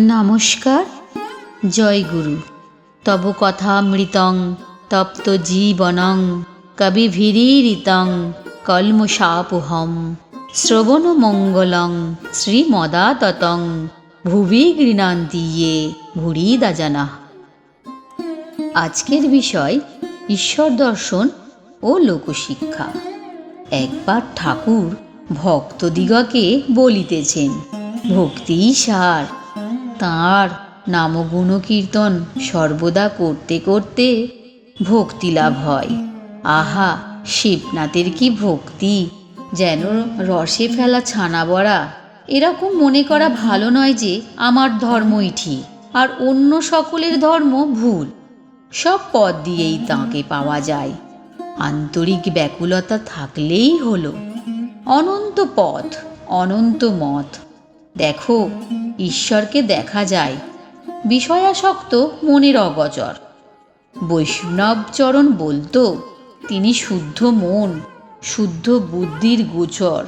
নমস্কার, জয় গুরু। তব কথামৃতং তপ্ত জীবনং কবি ভিরীরিতং কলমশাপোহম শ্রবণমঙ্গলং শ্রীমদাততং, ভুবি গৃণান্তি ইয়ে ভুরিদা জানা। আজকের বিষয়, ঈশ্বর দর্শন ও লোকশিক্ষা। একবার ঠাকুর ভক্তদিগকে বলিতেছেন ভক্তিই সার তাঁর নামগুণ কীর্তন সর্বদা করতে করতে ভক্তি লাভ হয়। আহা, শিবনাথের কি ভক্তি! যেন রসে ফেলা ছানা বড়া এরকম মনে করা ভালো নয় যে আমার ধর্মই ঠিক, আর অন্য সকলের ধর্ম ভুল। সব পথ দিয়েই তাঁকে পাওয়া যায়। আন্তরিক ব্যাকুলতা থাকলেই হলো। অনন্ত পথ, অনন্ত মত। দেখো, ঈশ্বরকে দেখা যায়। বিষয়াসক্ত মনের অগচর। বৈষ্ণবচরণ বলতো, তিনি শুদ্ধ মন, শুদ্ধ বুদ্ধির গোচর।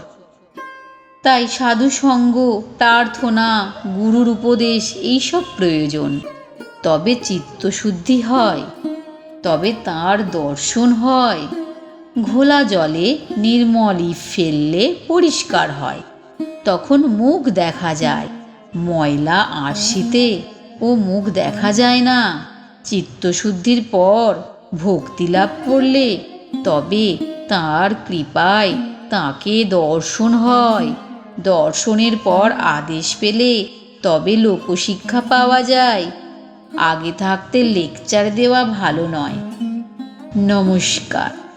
তাই সাধু সঙ্গ প্রার্থনা, গুরুর উপদেশ, এইসব প্রয়োজন। তবে চিত্তশুদ্ধি হয়, তবে তার দর্শন হয়। ঘোলা জলে নির্মল ফেললে পরিষ্কার হয়। তখন মুখ দেখা যায়। ময়লা আরশিতে ও মুখ দেখা যায় না। চিত্তশুদ্ধির পর ভক্তি লাভ করলে তবে তার কৃপায় তাকে দর্শন হয়। দর্শনের পর আদেশ পেলে তবে লোকশিক্ষা পাওয়া যায়। আগে থাকতে লেকচার দেওয়া ভালো নয়। নমস্কার।